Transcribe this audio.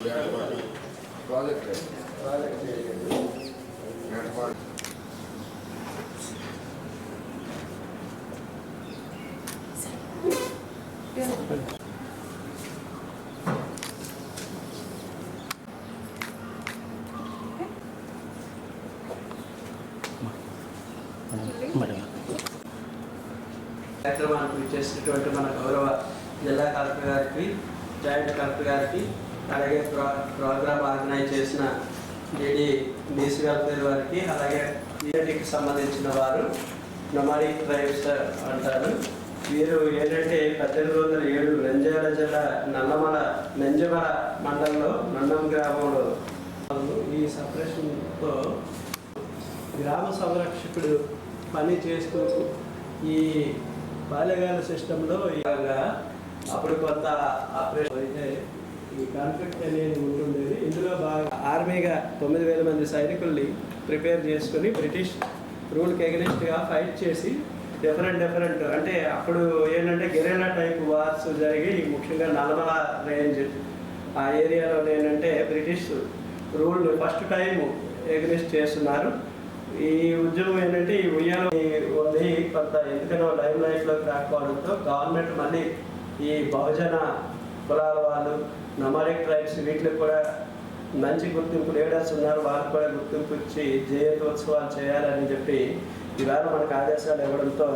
Project project చేయలేదు కార్యక్రమానికి చేసినటువంటి మన గౌరవ జిల్లా కలెక్టర్ గారికి జాయింట్ కలెక్టర్ గారికి అలాగే ప్రో ప్రోగ్రామ్ ఆర్గనైజ్ చేసిన డిడి డీసీ వెల్ఫేర్ వారికి అలాగే ఈఎన్టీకి సంబంధించిన వారు నమారీ ట్రైబ్స్ అంటారు. వీరు ఏంటంటే పద్దెనిమిది వందల ఏడు నంద్యాల జిల్లా నల్లమల నంజమల మండలంలో నన్నం గ్రామంలో. ఈ సపరేషన్తో గ్రామ సంరక్షకుడు పని చేస్తూ ఈ బాల్యగాల సిస్టంలో అప్పుడు కొంత ఆపరేషన్ అయితే కాన్ఫ్లిక్ట్ అనేది ఉంటుండేది. ఇందులో బాగా ఆర్మీగా తొమ్మిది వేల మంది సైనికుల్ని ప్రిపేర్ చేసుకుని బ్రిటిష్ రూల్కి ఎగనిస్ట్గా ఫైట్ చేసి డిఫరెంట్ డిఫరెంట్ అంటే అప్పుడు ఏంటంటే గెరేలా టైప్ వార్స్ జరిగి ముఖ్యంగా నల్లమల రేంజ్ ఆ ఏరియాలో ఏంటంటే British rule first time against చేస్తున్నారు. ఈ ఉద్యమం ఏంటంటే ఈ ఉయ్యాల ఉంది కొంత ఎందుకనో లైమ్ లైట్లోకి రాకపోవడంతో గవర్నమెంట్ మళ్ళీ ఈ బహుజన కులాల వాళ్ళు నమారిక్ ట్రైబ్స్ వీటికి కూడా మంచి గుర్తింపు లీడర్స్ ఉన్నారు. వాళ్ళకి కూడా గుర్తింపు ఇచ్చి జయంతోత్సవాలు చేయాలని చెప్పి ఈవేళ మనకు ఆదేశాలు ఇవ్వడంతో